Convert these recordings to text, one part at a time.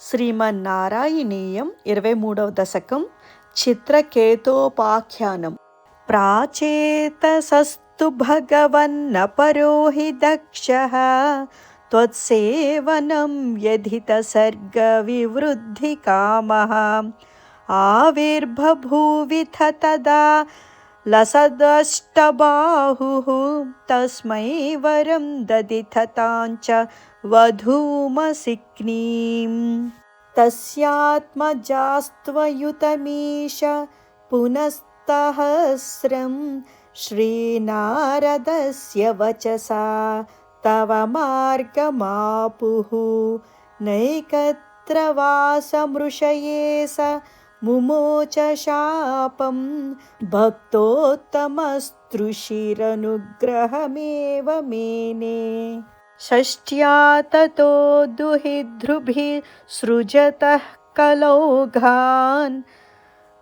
శ్రీమన్నారాయణీయం ఇరవై మూడవ దశకం చిత్రకేతోపాఖ్యానం ప్రాచేతసస్తు భగవన్న పరోహి దక్ష त्वत्सेवनं व्यधितसर्गविवृद्धिकामः आविर्बभूविथ तदा लसदष्टबाहुः तस्मै वरं ददिथताञ्च वधूमसिक्नीं तस्यात्मजास्त्वयुतमीश पुनस्तहस्रं श्रीनारदस्य वचसा तव मार्गमापुः नैकत्र वासमृषये स मुमोच शापं भक्तोत्तमस्तृशिरनुग्रहमेव मेने। षष्ट्या ततो दुहितृभिः सृजतः कलौघान्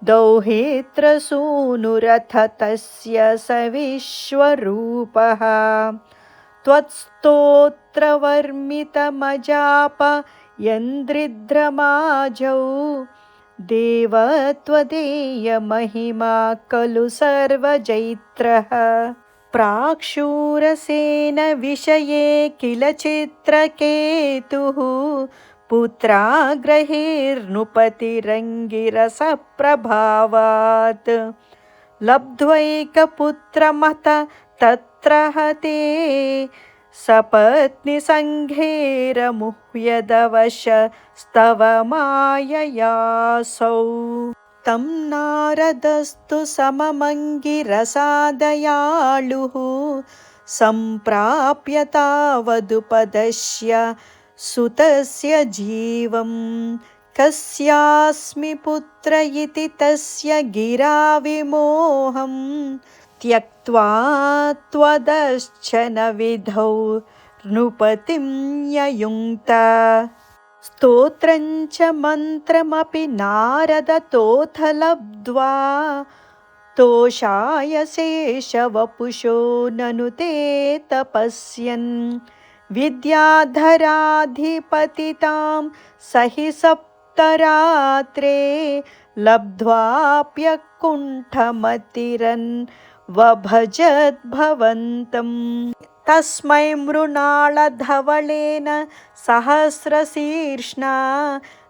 दौहित्रसूनुरथ तस्य स विश्वरूपः त्वत्स्तोत्रवर्मितमजाप यन्द्रिद्रमाजौ देव त्वदेयमहिमा खलु सर्वजैत्रः। प्राक्षूरसेन विषये किल चित्रकेतुः। पुत्राग्रहिर्नुपतिरङ्गिरसप्रभावात्। लब्ध्वैकपुत्रमथ तत्र हते। सपत्निसङ्घेरमुह्यदवशस्तव माययासौ तं नारदस्तु सममङ्गिरसादयालुः सम्प्राप्य तावदुपदश्य सुतस्य जीवं। कस्यास्मि पुत्र इति तस्य गिराविमोहं त्यक्त्वा त्वदश्चनविधौ नृपतिं ययुङ्क्त स्तोत्रञ्च मन्त्रमपि नारदतोऽथ लब्ध्वा तोषाय शेषवपुषो ननु ते तपस्यन्। विद्याधराधिपतितां स हि सप्तरात्रे लब्ध्वाप्यकुण्ठमतिरन्। वभजद्भवन्तम्। तस्मै मृणालधवलेन सहस्रशीर्ष्णा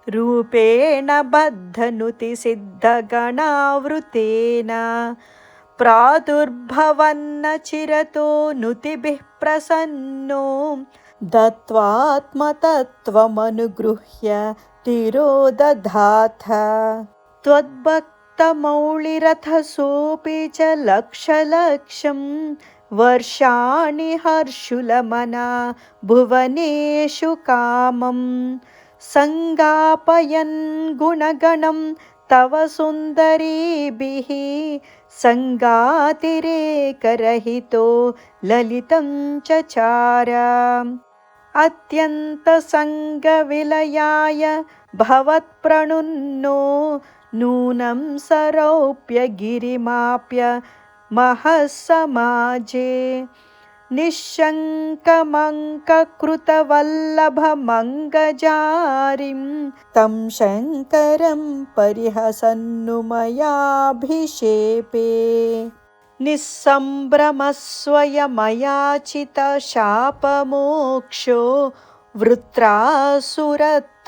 रूपेण बद्धनुतिसिद्धगणावृतेन। प्रादुर्भवन्न चिरतो नुतिभिः प्रसन्नो। दत्त्वात्मतत्त्वमनुगृह्य तिरोदधाथ। त्वद्भक्तमौलिरथसोऽपि च लक्षलक्षं वर्षाणि हर्षुलमना भुवनेषु कामं सङ्गापयन् गुणगणं तव सुन्दरीभिः सङ्गातिरेकरहितो ललितं चचार अत्यन्तसङ्गविलयाय भवत्प्रणुन्नो नूनं सरोप्यगिरिमाप्य महः समाजे निःशङ्कमङ्ककृतवल्लभमङ्गजारिं तं शङ्करं परिहसन्नुमयाभिषेपे। निःसम्भ्रमस्वयमयाचितशापमोक्षो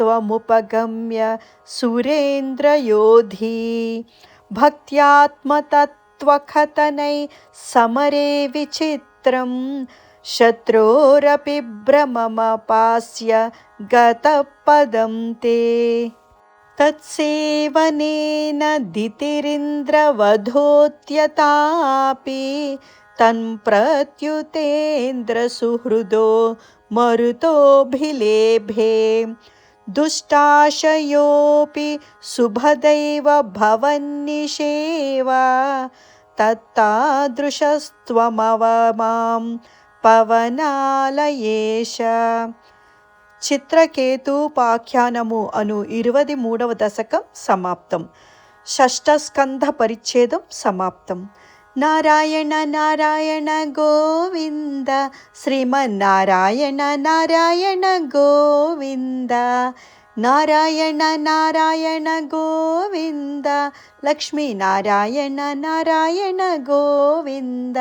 वृत्रासुरत्वमुपगम्य सुरेन्द्रयोधी। भक्त्यात्मतत्त्वखतनै समरे विचित्रं शत्रोरपि भ्रममपास्य गतपदं ते। तत्सेवनेन दितिरिन्द्रवधोत्यतापि तन्प्रत्युतेन्द्रसुहृदो मरुतोऽभिलेभे। दुष्टाशयोऽपि शुभदैव भवन्निषेवा तत्तादृशस्त्वमव मां పవనాలయేష చిత్రకేతూపాఖ్యానము అను ఇరవది మూడవ దశకం సమాప్తం షష్టస్కంధ పరిచ్ఛేదం సమాప్తం नारायण नारायण गोविन्द। श्रीमन्नारायण नारायण गोविन्द। नारायण नारायण गोविन्द। लक्ष्मीनारायण नारायण गोविन्द।